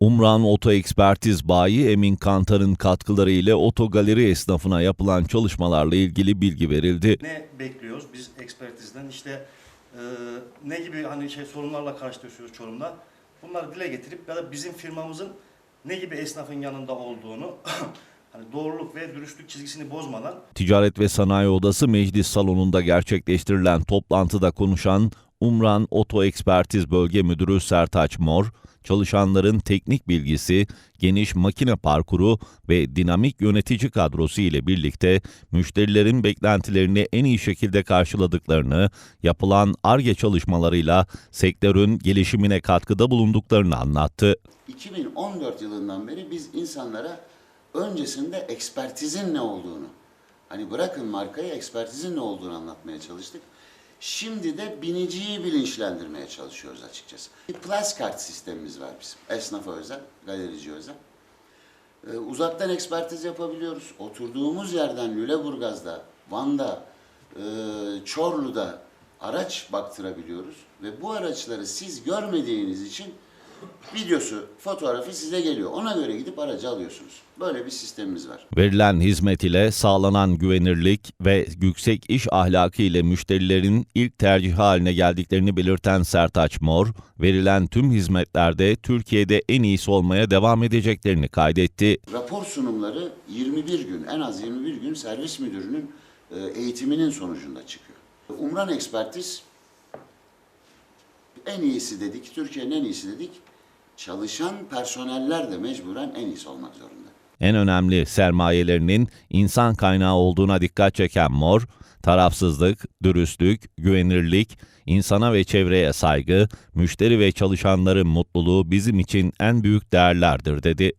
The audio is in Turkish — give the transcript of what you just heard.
Umran Oto Ekspertiz Bayi Emin Kantar'ın katkıları ile otogaleri esnafına yapılan çalışmalarla ilgili bilgi verildi. Ne bekliyoruz biz ekspertizden? İşte e, ne gibi hani şey sorunlarla karşılaşıyoruz Çorum'da? Bunları dile getirip ya da bizim firmamızın ne gibi esnafın yanında olduğunu hani doğruluk ve dürüstlük çizgisini bozmadan Ticaret ve Sanayi Odası Meclis Salonu'nda gerçekleştirilen toplantıda konuşan Umran Oto Ekspertiz Bölge Müdürü Sertaç Mor, çalışanların teknik bilgisi, geniş makine parkuru ve dinamik yönetici kadrosu ile birlikte müşterilerin beklentilerini en iyi şekilde karşıladıklarını, yapılan ARGE çalışmalarıyla sektörün gelişimine katkıda bulunduklarını anlattı. 2014 yılından beri biz insanlara öncesinde ekspertizin ne olduğunu, hani bırakın markayı ekspertizin ne olduğunu anlatmaya çalıştık. Şimdi de biniciyi bilinçlendirmeye çalışıyoruz açıkçası. Bir plus kart sistemimiz var bizim. Esnafa özel, galerici özel. Ee, uzaktan ekspertiz yapabiliyoruz. Oturduğumuz yerden Lüleburgaz'da, Van'da, e, Çorlu'da araç baktırabiliyoruz. Ve bu araçları siz görmediğiniz için videosu, fotoğrafı size geliyor. Ona göre gidip aracı alıyorsunuz. Böyle bir sistemimiz var. Verilen hizmet ile sağlanan güvenirlik ve yüksek iş ahlakı ile müşterilerin ilk tercih haline geldiklerini belirten Sertaç Mor, verilen tüm hizmetlerde Türkiye'de en iyisi olmaya devam edeceklerini kaydetti. Rapor sunumları 21 gün, en az 21 gün servis müdürünün e, eğitiminin sonucunda çıkıyor. Umran Ekspertiz en iyisi dedik, Türkiye'nin en iyisi dedik. Çalışan personeller de mecburen en iyisi olmak zorunda. En önemli sermayelerinin insan kaynağı olduğuna dikkat çeken Mor, tarafsızlık, dürüstlük, güvenirlik, insana ve çevreye saygı, müşteri ve çalışanların mutluluğu bizim için en büyük değerlerdir dedi.